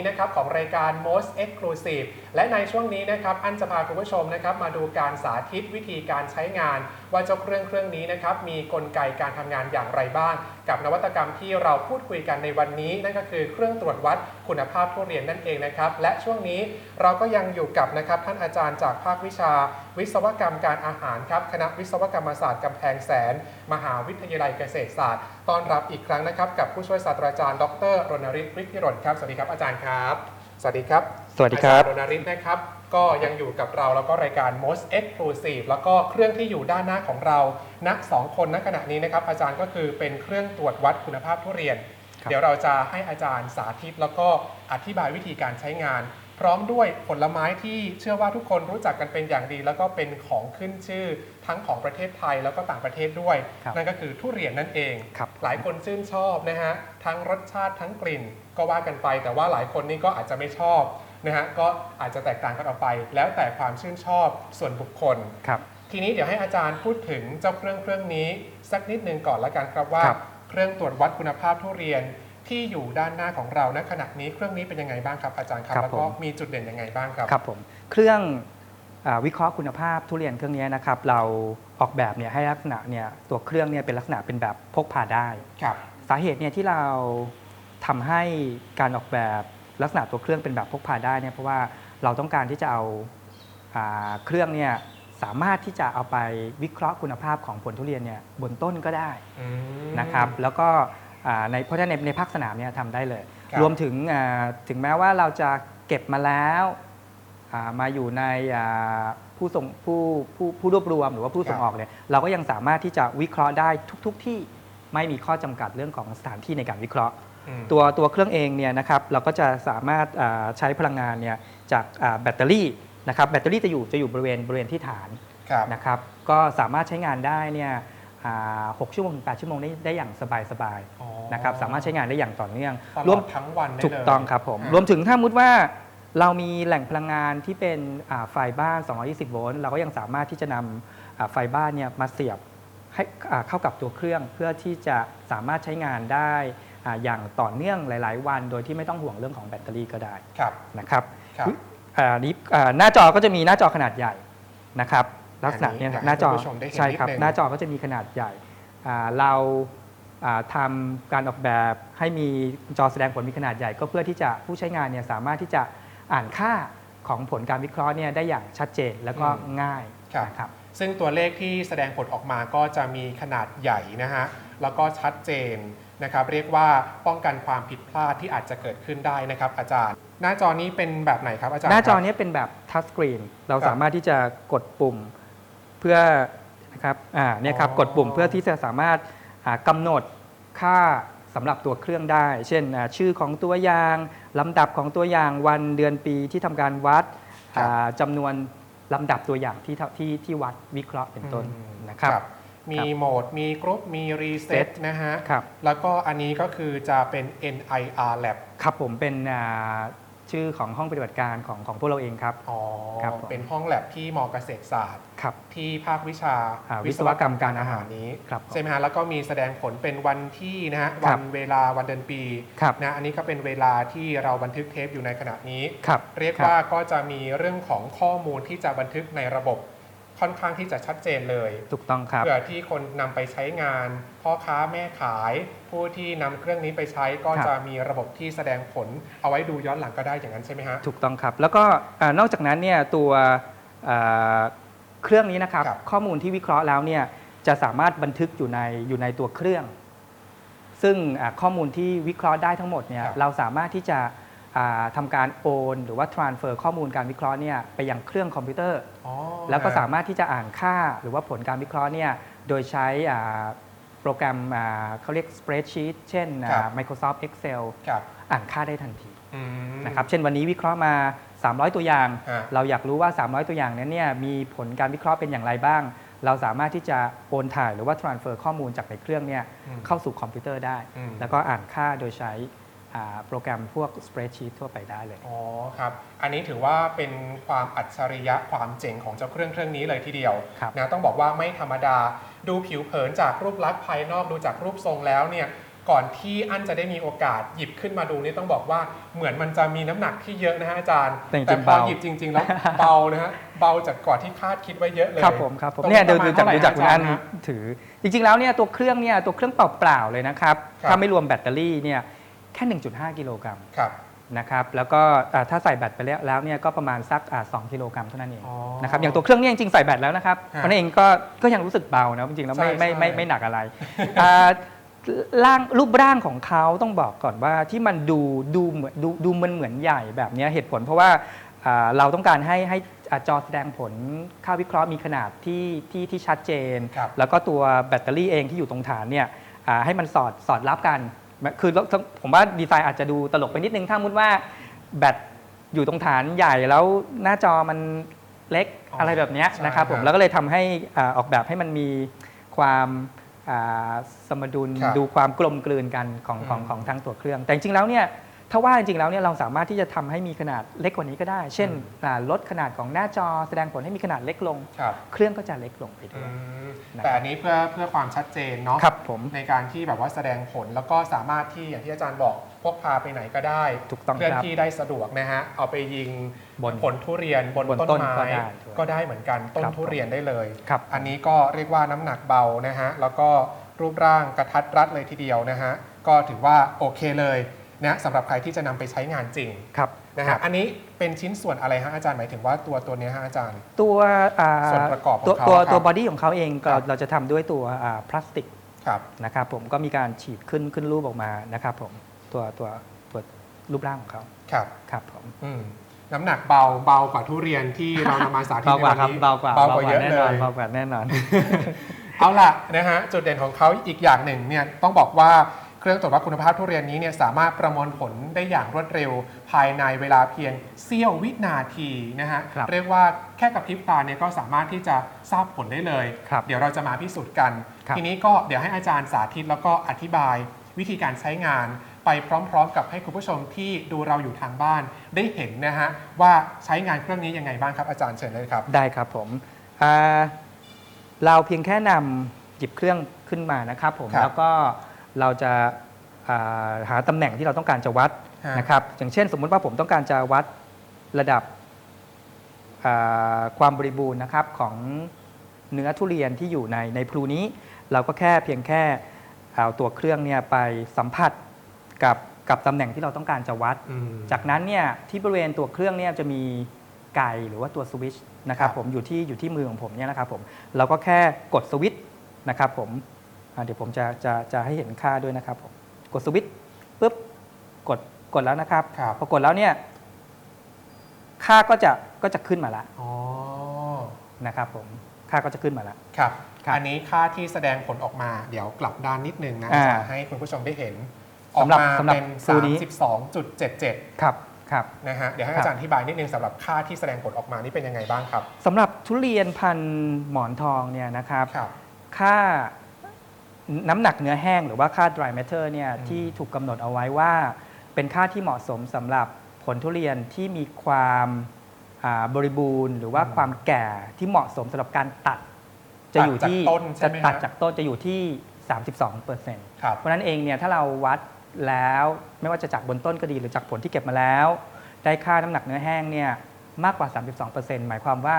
นี้นะครับของรายการ most exclusive และในช่วงนี้นะครับอันจะพาคุณผู้ชมนะครับมาดูการสาธิตวิธีการใช้งาน ว่าเจ้าเครื่องเครื่องนี้นะครับมีกลไกการทำงานอย่างไรบ้าง กับนวัตกรรมที่เราพูดคุยกันในวันนี้ นั่นก็คือเครื่องตรวจวัดคุณภาพทุเรียนนั่นเองนะครับและช่วงนี้เราก็ยังอยู่กับนะครับท่านอาจารย์จากภาควิชาวิศวกรรมการอาหารครับคณะวิศวกรรมศาสตร์กำแพงแสน มหาวิทยาลัยเกษตรศาสตร์ต้อนรับอีกครั้งนะครับ กับผู้ช่วยศาสตราจารย์ดรรณฤทธิ์ฤทธิรนครับสวัสดีครับอาจารย์ครับ สวัสดีครับ สวัสดีครับอาจารย์รณฤทธิ์นะครับก็ยังอยู่กับเราแล้วก็รายการ most exclusive แล้วก็เครื่องที่อยู่ด้านหน้าของเรานักสองคนณขณะนี้นะครับ อาจารย์ก็คือเป็นเครื่องตรวจวัดคุณภาพทุเรียนครับเดี๋ยวเราจะให้อาจารย์สาธิตแล้วก็อธิบายวิธีการใช้งาน พร้อมด้วยผลไม้ที่เชื่อว่าทุกคนรู้จักกันเป็นอย่างดี แล้วก็เป็นของขึ้นชื่อทั้งของประเทศไทยแล้วก็ต่างประเทศด้วย ครับนั่นก็คือทุเรียนนั่นเอง ครับ หลายคนชื่นชอบนะฮะทั้งรสชาติทั้งกลิ่น ก็ว่ากันไป แต่ว่าหลายคนนี่ก็อาจจะไม่ชอบนะฮะก็อาจจะแตกต่างกันออกไป แล้วแต่ความชื่นชอบส่วนบุคคล ครับ ทีนี้เดี๋ยวให้อาจารย์พูดถึงเจ้าเครื่องเครื่องนี้ สักนิดนึงก่อนละกันครับว่า ครับ เครื่องตรวจวัดคุณภาพทุเรียน ที่อยู่ด้านหน้าของเราณขณะนี้เครื่องนี้เป็นยังไงบ้างครับอาจารย์ครับ ครับแล้วก็ผม มีจุดเด่นยังไงบ้างครับ ครับผมเครื่องอาวิเคราะห์คุณภาพทุเรียนเครื่องนี้นะครับ เราออกแบบเนี่ยให้ลักษณะเนี่ยตัวเครื่องเนี่ยเป็นลักษณะเป็นแบบพกพาได้ ครับ สาเหตุเนี่ยที่เราทำให้การออกแบบลักษณะตัวเครื่องเป็นแบบพกพาได้เนี่ยเพราะว่าเราต้องการที่จะเอาอ่าเครื่องเนี่ยสามารถที่จะเอาไปวิเคราะห์คุณภาพของผลทุเรียนเนี่ยบนต้นก็ได้ อืม นะครับแล้วก็อ่า ในเพราะฉะนั้นในในภาคสนามเนี่ยทำได้เลย ครับ รวมถึงอ่าถึงแม้ว่าเราจะเก็บมาแล้วอ่ามาอยู่ในอ่าผู้ส่งผู้ผู้ผู้รวบรวมหรือว่าผู้ส่งออกเนี่ยเราก็ยังสามารถที่จะวิเคราะห์ได้ทุก ๆ ที่ไม่มีข้อจำกัดเรื่องของสถานที่ในการวิเคราะห์ อืม ตัวตัวเครื่องเองเนี่ยนะครับเราก็จะสามารถอ่าใช้พลังงานเนี่ยจากอ่าแบตเตอรี่นะครับแบตเตอรี่จะอยู่จะอยู่บริเวณบริเวณที่ฐาน ครับ นะครับ ก็สามารถใช้งานได้เนี่ยอ่า 6 ชั่วโมงถึง 8 ชั่วโมงได้ได้อย่างสบายอ๋อๆนะครับสามารถใช้งานได้อย่างต่อเนื่องตลรวอมดทั้งวันได้เลย ถูกต้องครับผม อ่ารวมถึงถ้ามุดว่าเรามีแหล่งพลังงานที่เป็นอ่าไฟบ้าน 220 โวลต์เราก็ยังสามารถที่จะนำอ่าไฟบ้านเนี่ยมาเสียบให้อ่าเข้ากับตัวเครื่องเพื่อที่จะสามารถใช้งานได้อ่าอย่างต่อเนื่องหลาย ๆ วัน โดยที่ไม่ต้องห่วงเรื่องของแบตเตอรี่ก็ได้ครับนะครับ ครับ อ่านี้อ่าหน้าจอก็จะมีหน้าจอขนาดใหญ่นะครับ ลักษณะเนี้อันนี้หน้าจออยากให้คุณผู้ชมได้เห็นใช่ครับนิดนึงหน้าจอก็จะมีขนาดใหญ่อ่าเราอ่าทำการออกแบบให้มีจอแสดงผลมีขนาดใหญ่ ก็เพื่อที่จะผู้ใช้งานเนี่ยสามารถที่จะอ่านค่าของผลการวิเคราะห์เนี่ยได้อย่างชัดเจนแล้วก็อืมง่ายครับนะครับซึ่งตัวเลขที่แสดงผลออกมาก็จะมีขนาดใหญ่นะฮะแล้วก็ชัดเจนนะครับ เรียกว่าป้องกันความผิดพลาดที่อาจจะเกิดขึ้นได้นะครับ อาจารย์ หน้าจอนี้เป็นแบบไหนครับอาจารย์หน้าจอครับเนี้เป็นแบบทัชสกรีนเราครับสามารถที่จะกดปุ่ม เพื่อนะครับอ่าเนี่ยครับอ๋อกดปุ่มเพื่อที่จะสามารถอ่ากำหนดค่าสำหรับตัวเครื่องได้ เช่นอ่าชื่อของตัวอย่างลำดับของตัวอย่างวันเดือนปีที่ทำการวัดอ่าจำนวนลำดับตัวอย่างที่เท่าที่ที่วัดวิเคราะห์เป็นต้นอืมนะครับ มีโหมด มีกรุ๊ป มีรีเซ็ต Set นะฮะครับแล้วก็อันนี้ก็คือจะเป็น NIR Lab ครับผมเป็นอ่า ชื่อของห้องปฏิบัติการของของพวกเราเองครับ อ๋อ ครับผม เป็นห้องแลบที่มอเกษตรศาสตร์ ครับ ที่ภาควิชาอ่าวิศวกรรมการอาหารนี้ครับผม ใช่ไหมฮะแล้วก็มีแสดงผลเป็นวันที่นะฮะครัวับนเวลาวันเดือนปีครับ นะอันนี้ก็เป็นเวลาที่เราบันทึกเทปอยู่ในขณะนี้ ครับเรียกคบว่าก็จะมีเรื่องของข้อมูลที่จะบันทึกในระบบ ค่อนข้างที่จะชัดเจนเลยถูกต้องครับเพื่อที่คนนำไปใช้งาน พ่อค้าแม่ขาย ผู้ที่นำเครื่องนี้ไปใช้ก็ครับจะมีระบบที่แสดงผลเอาไว้ดูย้อนหลังก็ได้อย่างนั้นใช่ไหมฮะถูกต้องครับ แล้วก็อ่านอกจากนั้นเนี่ยตัวอ่าเครื่องนี้นะครับครับข้อมูลที่วิเคราะห์แล้วเนี่ยจะสามารถบันทึกอยู่ในอยู่ในตัวเครื่อง ซึ่งอ่าข้อมูลที่วิเคราะห์ได้ทั้งหมดเนี่ยครับเราสามารถที่จะอ่า ทำการโอนหรือว่า transfer ข้อมูลการวิเคราะห์เนี่ยไปยังเครื่องคอมพิวเตอร์อ๋อแล้วก็ฮะสามารถที่จะอ่านค่าหรือว่าผลการวิเคราะห์เนี่ยโดยใช้อ่าโปรแกรมอ่าเขาเรียก spreadsheet เช่นอ่าครับ Microsoft Excel ครับอ่านค่าได้ทันทีอืมนะครับเช่นวันนี้วิเคราะห์มา 300 ตัวอย่างฮะเราอยากรู้ว่า 300 ตัวอย่างนั้นเนี่ยมีผลการวิเคราะห์เป็นอย่างไรบ้าง เราสามารถที่จะโอนถ่ายหรือว่า transfer ข้อมูลจากในเครื่องเนี่ยอืมเข้าสู่คอมพิวเตอร์ได้อืมแล้วก็อ่านค่าโดยใช้อ่า โปรแกรมพวก spreadsheet ทั่วไปได้เลย อ๋อครับ อันนี้ถือว่าเป็นความอัจฉริยะความเจ๋งของเจ้าเครื่องเครื่องนี้เลยทีเดียวครับนะต้องบอกว่าไม่ธรรมดาดูผิวเผินจากรูปลักษณ์ภายนอกดูจากรูปทรงแล้วเนี่ยก่อนที่อันจะได้มีโอกาสหยิบขึ้นมาดูนี่ต้องบอกว่าเหมือนมันจะมีน้ำหนักที่เยอะนะฮะอาจารย์ แต่จริงๆแต่พอเบา หยิบจริง ๆ แล้วเบานะฮะเบาจากก่อนที่คาดคิดไว้เยอะเลยครับผมครับผมตรงเนี่ยดูประมาณดูจากเท่ไหร่ดูจากคุณอันจรย์ฮะ ถือ จริงๆแล้วเนี่ยตัวเครื่องเนี่ยตัวเครื่องเปล่าๆเลยนะครับครับ ถ้าไม่รวมแบตเตอรี่เนี่ย แค่ 1.5 กิโลกรัมครับ นะครับแล้วก็อ่าถ้าใส่แบตไปแล้วแล้วเนี่ยก็ประมาณสักอ่า2กิโลกรัมเท่านั้นเองอ๋อนะครับอย่างตัวเครื่องเนี่ยจริงๆใส่แบตแล้วนะครับฮะเพราะฉะนั้นเองก็ก็ยังรู้สึกเบานะจริงๆแล้วไม่ใช่ไม่ไม่ใช่ไม่หนักอะไรอ่าร่างรูปร่างของเขาต้องบอกก่อนว่าที่มันดูดูเหมือนดูดูมันเหมือนใหญ่แบบเนี้ยเหตุผลเพราะว่าอ่าเราต้องการให้ให้อ่าจอแสดงผลค่าวิเคราะห์มีขนาดที่ที่ที่ชัดเจน ครับ แล้วก็ตัวแบตเตอรี่เองที่อยู่ตรงฐานเนี่ยอ่าให้มันสอดสอดรับกัน คือผมว่าดีไซน์อาจจะดูตลกไปนิดนึง ถ้ามุดว่าแบตอยู่ตรงฐานใหญ่แล้วหน้าจอมันเล็กอ๋อออะไรแบบเนี้ยใช่นะครับผคมรับแล้วก็เลยทำให้อ่าออกแบบให้มันมีความอ่าสมดุลครับดูความกลมกลืนกันของของอืมของทั้งตัวเครื่อง แต่จริงๆแล้วเนี่ย ถ้าว่าจริงๆแล้วเนี่ยเราสามารถที่จะทำให้มีขนาดเล็กกว่านี้ก็ได้ เช่นอืมอ่าลดขนาดของหน้าจอแสดงผลให้มีขนาดเล็กลง ครับเครื่องก็จะเล็กลงไปด้อืวย มนะครับ แต่อันนี้เพื่อเพื่อความชัดเจนเนาะครับผม ในการที่แบบว่าแสดงผลแล้วก็สามารถที่อย่างที่อาจารย์บอกพกพาไปไหนก็ได้ถูกต้องเคลื่อนครับที่ได้สะดวกนะฮะเอาไปยิงบนผลทุเรียนบนบนต้นต้นไม้ก็ได้ด้วยก็ได้เหมือนกันต้นครับทุเรียนได้เลย ครับ อันนี้ก็เรียกว่าน้ำหนักเบานะฮะแล้วก็รูปร่างกระทัดรัดเลยทีเดียวนะฮะก็ถือว่าโอเคเลย นะสำหรับใครที่จะนำไปใช้งานจริงครับ นะครัฮะบ อันนี้เป็นชิ้นส่วนอะไรฮะอาจารย์หมายถึงว่าตัวตัวเนี้ยฮะอาจารย์ ตัวอ่าส่วนประกอบของตัวเขาตัวครับตัวบอดี้ของเขาเองครัเราบเราจะทำด้วยตัวอ่าพลาสติกครับ นะครับผมก็มีการฉีดขึ้นขึ้นรูปออกมานะครับผมตัวตัวตัวรูปร่างของเขาครับ ครับผม อืมน้ำหนักเบาเบากว่าทุเรียนที่เรานำมาสาธิตเบาในกว่าวันครับนี้เบากว่าเบากว่าเยอะแน่เลนอนย เบากว่าแน่นอน เอาล่ะนะฮะจุดเด่นของเขาอีกอย่างหนึ่งเนี่ยต้องบอกว่า เครื่องตรวจวัดคุณภาพทุเรียนนี้เนี่ยสามารถประมวลผลได้อย่างรวดเร็ว ภายในเวลาเพียงเสี้ยววินาทีนะฮะครับเรียกว่าแค่กับพริบตาเนี่ยก็สามารถที่จะทราบผลได้เลยครับเดี๋ยวเราจะมาพิสูจน์กันครับทีนี้ก็เดี๋ยวให้อาจารย์สาธิตแล้วก็อธิบายวิธีการใช้งานไปพร้อมๆ กับให้คุณผู้ชมที่ดูเราอยู่ทางบ้าน ได้เห็นนะฮะว่าใช้งานเครื่องนี้ยังไงบ้างครับอาจารย์เชิญเลยครับ ได้ครับผมอ่าเราเพียงแค่นำหยิบเครื่องขึ้นมานะครับผมครับแล้วก็ เราจะอ่าหาตำแหน่งที่เราต้องการจะวัดฮะนะครับอย่างเช่น สมมุติว่าผมต้องการจะวัดระดับอ่าความบริบูรณ์นะครับของเนื้อทุเรียนที่อยู่ในในพลูนี้ เราก็แค่เพียงแค่เอาตัวเครื่องเนี่ยไปสัมผัสกับกับตำแหน่งที่เราต้องการจะวัดอืมจากนั้นเนี่ยที่บริเวณตัวเครื่องเนี่ยจะมีไก่หรือว่าตัวสวิตช์นะครับครับผมอยู่ที่อยู่ที่มือของผมเนี่ยนะครับผมเราก็แค่กดสวิตช์นะครับผมอ่า เดี๋ยวผมจะจะจะให้เห็นค่าด้วยนะครับผมกดสวิตช์ปุ๊บกดกดแล้วนะครับครับพอกดแล้วเนี่ย ค่าก็จะก็จะขึ้นมาแล้วอ๋อนะครับผมค่าก็จะขึ้นมาแล้วครับครับอันนี้ค่าที่แสดงผลออกมา เดี๋ยวกลับด้านนิดนึงนะอ่าจะให้คุณผู้ชมได้เห็นออกสำหรับมาสำหรับเป็นครูนี้32.77ครับครับนะฮะเดี๋ยวให้ครับอาจารย์อธิบายนิดนึงสำหรับค่าที่แสดงผลออกมานี่เป็นยังไงบ้างครับสำหรับทุเรียนพันธุ์หมอนทองเนี่ยนะครับครับค่า น้ำหนักเนื้อแห้งหรือว่าค่า dry matter เนี่ยอืมที่ถูกกำหนดเอาไว้ว่า เป็นค่าที่เหมาะสมสำหรับผลทุเรียนที่มีความอ่าบริบูรณ์ หรือว่าความแก่ที่เหมาะสมสำหรับการตัด จะอยู่ที่ตัดจากต้นใช่จะไหมฮะตัดจากต้นจะอยู่ที่ 32เปอร์เซ็นต์ครับ เพราะฉะนั้นเองเนี่ยถ้าเราวัดแล้วไม่ว่าจะจากบนต้นก็ดีหรือจากผลที่เก็บมาแล้ว ได้ค่าน้ำหนักเนื้อแห้งเนี่ยมากกว่า 32%หมายความว่า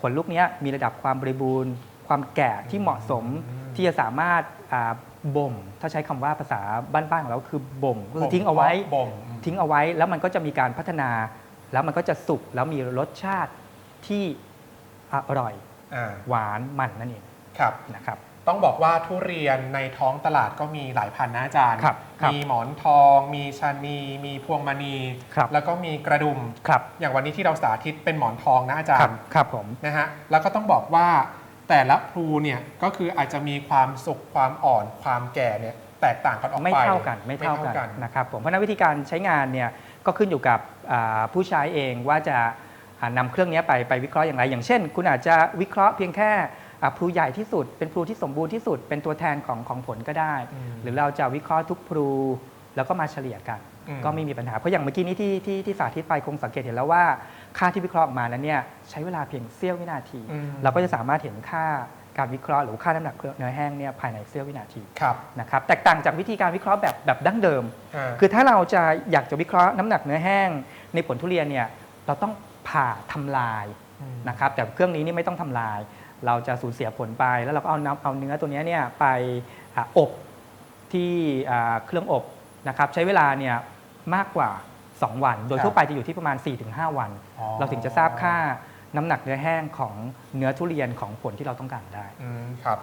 ผลลูกเนี้ยมีระดับความบริบูรณ์ ความแก่ที่เหมาะสม อืม ที่จะสามารถอ่าบ่ม ถ้าใช้คำว่าภาษาบ้านๆของเราคือบ่มก็คือทิ้งเอาไว้ บ่ม ทิ้งเอาไว้แล้วมันก็จะมีการพัฒนา แล้วมันก็จะสุกแล้วมีรสชาติที่อร่อย อ่าหวานมันนั่นเองครับ นะครับ ต้องบอกว่าทุเรียนในท้องตลาดก็มีหลายพันธุ์นะอาจารย์ ครับครับมีหมอนทอง มีชะนี มีพวงมณี ครับ แล้วก็มีกระดุม ครับอย่างวันนี้ที่เราสาธิตเป็นหมอนทองนะอาจาครรับย์ครับผม นะฮะ แล้วก็ต้องบอกว่า แต่ละพลูเนี่ยก็คืออาจจะมีความสุกความอ่อนความแก่เนี่ยแตกต่างกันออกไปไม่เท่ากันไม่เท่ากันนะครับผมเพราะฉะนั้นวิธีการใช้งานเนี่ยก็ขึ้นอยู่กับอ่าผู้ใช้เองว่าจะอ่านำเครื่องนี้ไปไปวิเคราะห์อย่างไร อย่างเช่น คุณอาจจะวิเคราะห์เพียงแค่อ่าพลูใหญ่ที่สุด เป็นพลูที่สมบูรณ์ที่สุด เป็นตัวแทนของของผลก็ได้อืมหรือเราจะวิเคราะห์ทุกพลูแล้วก็มาเฉลี่ยกันอืมก็ไม่มีปัญหาเพราะอย่างเมื่อกี้นี้ที่ที่ที่สาธิตไปคงสังเกตเห็นแล้วว่า ค่าที่วิเคราะห์ออกมานั้นเนี่ยใช้เวลาเพียงเสี้ยววินาที อืม เราก็จะสามารถเห็นค่าการวิเคราะห์หรือว่าค่าน้ำหนักเนื้อแห้งเนี่ยภายในเสี้ยววินาทีครับนะครับแตกต่างจากวิธีการวิเคราะห์แบบแบบดั้งเดิม อ่า คือถ้าเราจะอยากจะวิเคราะห์น้ำหนักเนื้อแห้ง ในผลทุเรียนเนี่ยเราต้องผ่าทำลายมนะครับแต่เครื่องนี้นี่ไม่ต้องทำลาย เราจะสูญเสียผลไป แล้วเราก็เอาน้ำเอาเนื้อตัวเนี้ยเนี่ยไปอาอบที่อ่าเครื่องอบนะครับใช้เวลาเนี่ยมากกว่า 2 วัน โดยครับทั่วไปจะอยู่ที่ประมาณ 4-5 วัน อ๋อ เราถึงจะทราบค่าน้ำหนักเนื้อแห้งของเนื้อทุเรียนของผลที่เราต้องการได้ อืมครับ